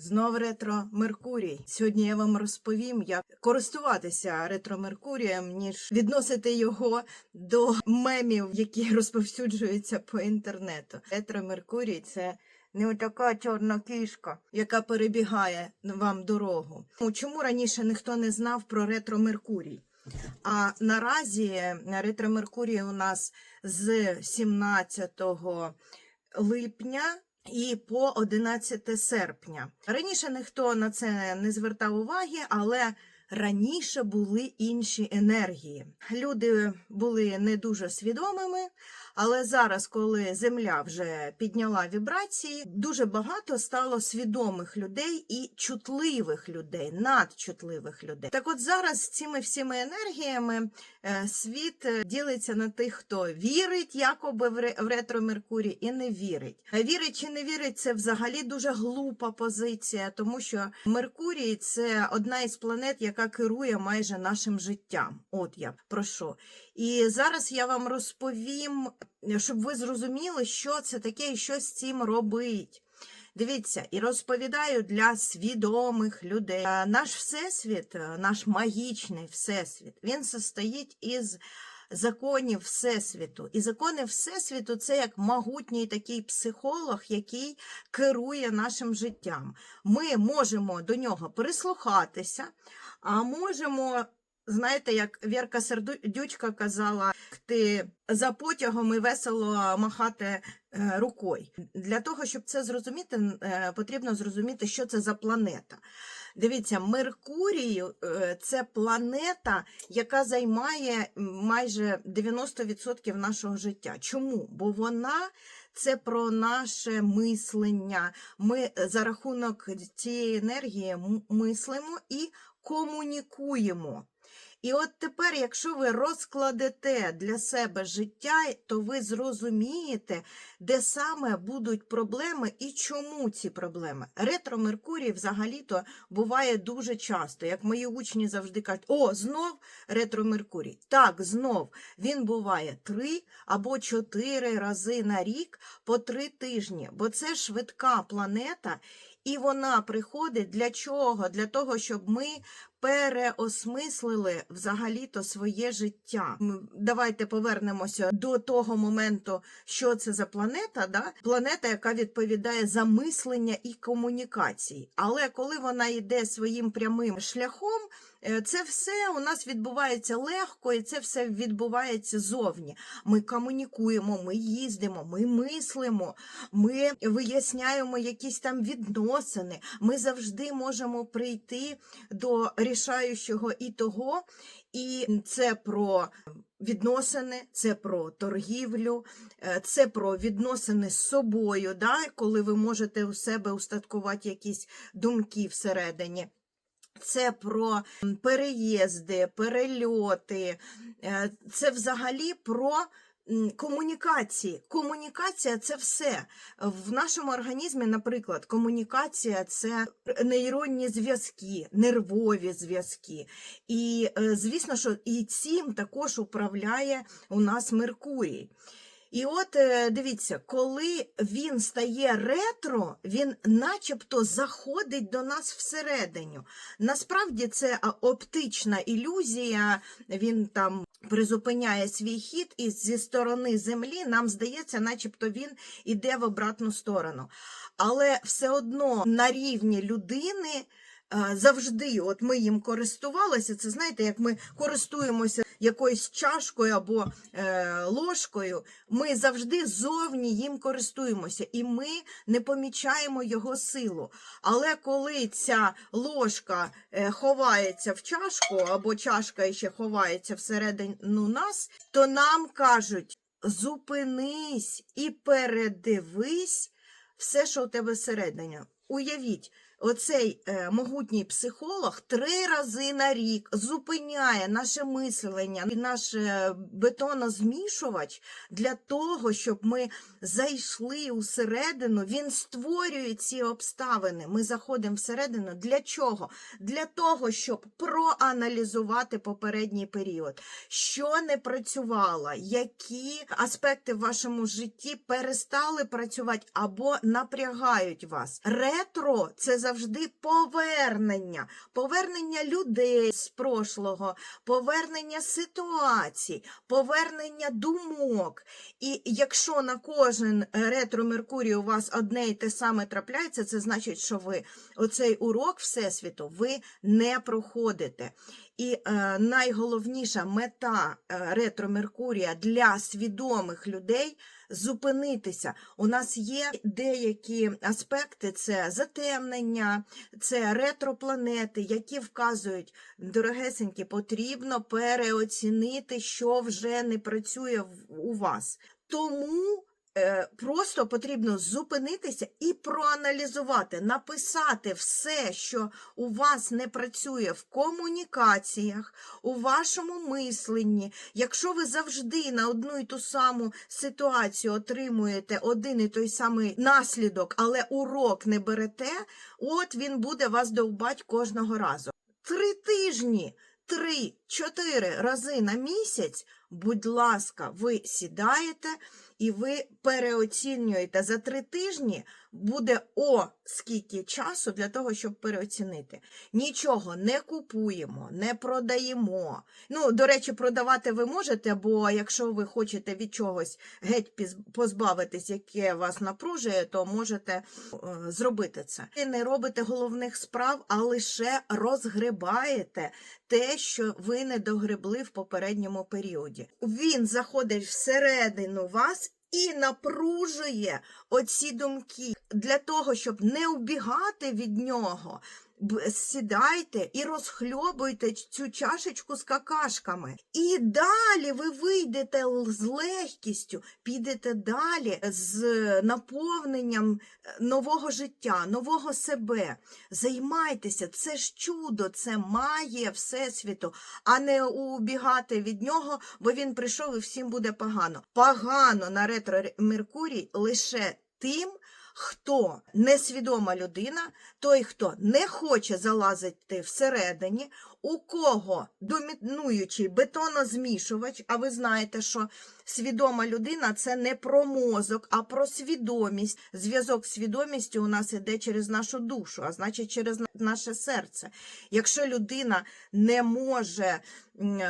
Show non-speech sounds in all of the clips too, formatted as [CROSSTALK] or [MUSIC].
Знов ретро Меркурій. Сьогодні я вам розповім, як користуватися ретро Меркурієм, ніж відносити його до мемів, які [LAUGHS] розповсюджуються по інтернету. Ретро Меркурій це не така чорна кішка, яка перебігає вам дорогу. Ну, Чому раніше ніхто не знав про ретро Меркурій? А наразі ретро Меркурій у нас з 17 липня і по 11 серпня. Раніше ніхто на це не звертав уваги, але раніше були інші енергії. Люди були не дуже свідомими, але зараз, коли Земля вже підняла вібрації, дуже багато стало свідомих людей і чутливих людей, надчутливих людей. Так от зараз цими всіми енергіями е, світ е, ділиться на тих, хто вірить якоби в ре- ретро Меркурій і не вірить. Вірить чи не вірить, це взагалі дуже глупа позиція, тому що Меркурій це одна із планет, яка керує майже нашим життям. От я про що. І зараз я вам розповім, щоб ви зрозуміли, що це таке і що з цим робить. Дивіться, і розповідаю для свідомих людей. Е, Наш всесвіт, е, наш магічний всесвіт, він состоїть із законів Всесвіту. І закони Всесвіту це як могутній такий психолог, який керує нашим життям. Ми можемо до нього прислухатися, а можемо. Знаєте, як Вірка Сердючка казала, ти за потягом і весело махати е, рукою. Для того, щоб це зрозуміти, е, потрібно зрозуміти, що це за планета. Дивіться, Меркурій е, це планета, яка займає майже 90% нашого життя. Чому? Бо вона це про наше мислення. Ми за рахунок цієї енергії мислимо і комунікуємо. І от тепер, якщо ви розкладете для себе життя, то ви зрозумієте, де саме будуть проблеми і чому ці проблеми. Ретро Меркурій взагалі-то буває дуже часто. Як мої учні завжди кажуть, о, знов ретро Меркурій. Так, знов він буває три або чотири рази на рік по три тижні, бо це швидка планета. І вона приходить для чого? Для того, щоб ми переосмислили взагалі-то своє життя. Давайте повернемося до того моменту, що це за планета. Да? Планета, яка відповідає за мислення і комунікації. Але коли вона йде своїм прямим шляхом, е, це все у нас відбувається легко, і це все відбувається зовні. Ми комунікуємо, ми їздимо, ми мислимо, ми виясняємо якісь там відносини. Ми завжди можемо прийти до рішаючого і того. І це про відносини, це про торгівлю, е, це про відносини з собою, да? коли ви можете у себе устаткувати якісь думки всередині. Це про переїзди, перельоти, е, це взагалі про комунікації. Комунікація це все. В нашому організмі, наприклад, комунікація це нейронні зв'язки, нервові зв'язки. І е, звісно, що і цим також управляє у нас Меркурій. І от е, дивіться, коли він стає ретро, він начебто заходить до нас всередину. Насправді це оптична ілюзія, він там призупиняє свій хід, і зі сторони Землі нам здається, начебто він іде в обратну сторону. Але все одно на рівні людини. е, Завжди, от ми їм користувалися. Це знаєте, як ми користуємося якоюсь чашкою або е, ложкою, ми завжди зовні їм користуємося, і ми не помічаємо його силу. Але коли ця ложка е, ховається в чашку, або чашка ще ховається всередину нас, то нам кажуть: зупинись і передивись все, що у тебе всередині. Уявіть, оцей е, могутній психолог три рази на рік зупиняє наше мислення і наш е, бетонозмішувач для того, щоб ми зайшли усередину. Він створює ці обставини. Ми заходимо всередину. Для чого? Для того, щоб проаналізувати попередній період, що не працювало, які аспекти в вашому житті перестали працювати або напрягають вас. ретро це завжди повернення, повернення людей з прошлого, повернення ситуацій, повернення думок. І якщо на кожен ретро Меркурій у вас одне і те саме трапляється, це значить, що ви оцей урок Всесвіту ви не проходите. І е, найголовніша мета е, ретро Меркурія для свідомих людей зупинитися. У нас є деякі аспекти: це затемнення, це ретропланети, які вказують, дорогесенькі, потрібно переоцінити, що вже не працює в- у вас. Тому просто потрібно зупинитися і проаналізувати, написати все, що у вас не працює в комунікаціях, у вашому мисленні. Якщо ви завжди на одну і ту саму ситуацію отримуєте один і той самий наслідок, але урок не берете, от він буде вас довбать кожного разу. Три тижні, три-чотири рази на місяць, будь ласка, ви сідаєте і ви переоцінюєте за три тижні. Буде о скільки часу для того, щоб переоцінити. Нічого не купуємо, не продаємо. Ну, до речі, продавати ви можете, бо якщо ви хочете від чогось геть позбавитись, яке вас напружує, то можете е, зробити це. Ви не робите головних справ, а лише розгребаєте те, що ви не догребли в попередньому періоді. Він заходить всередину вас. І напружує оці думки для того, щоб не убігати від нього. Сідайте і розхльобуйте цю чашечку з какашками. І далі ви вийдете з легкістю, підете далі з наповненням е, нового життя, нового себе. Займайтеся, це ж чудо, це має Всесвіту, а не убігати від нього, бо він прийшов і всім буде погано. Погано на ретро Меркурій лише тим, хто несвідома людина, той, хто не хоче залазити всередині, у кого домінуючий бетонозмішувач, а ви знаєте, що свідома людина це не про мозок, а про свідомість. Зв'язок з свідомістю у нас іде через нашу душу, а значить через наше серце. Якщо людина не може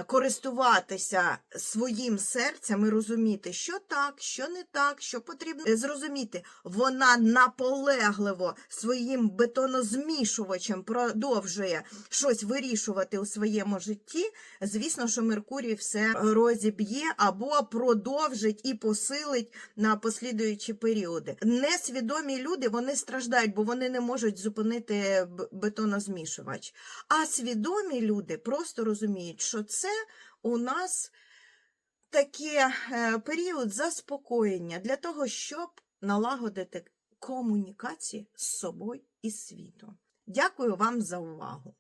користуватися своїм серцем і розуміти, що так, що не так, що потрібно Е, зрозуміти, вона наполегливо своїм бетонозмішувачем продовжує щось вирішувати у своєму житті. Звісно, що Меркурій все розіб'є або продовжить і посилить на послідуючі періоди. Несвідомі люди вони страждають, бо вони не можуть зупинити бетонозмішувач. А свідомі люди просто розуміють, що це у нас таке е, період заспокоєння для того, щоб налагодити комунікації з собою і світом. Дякую вам за увагу.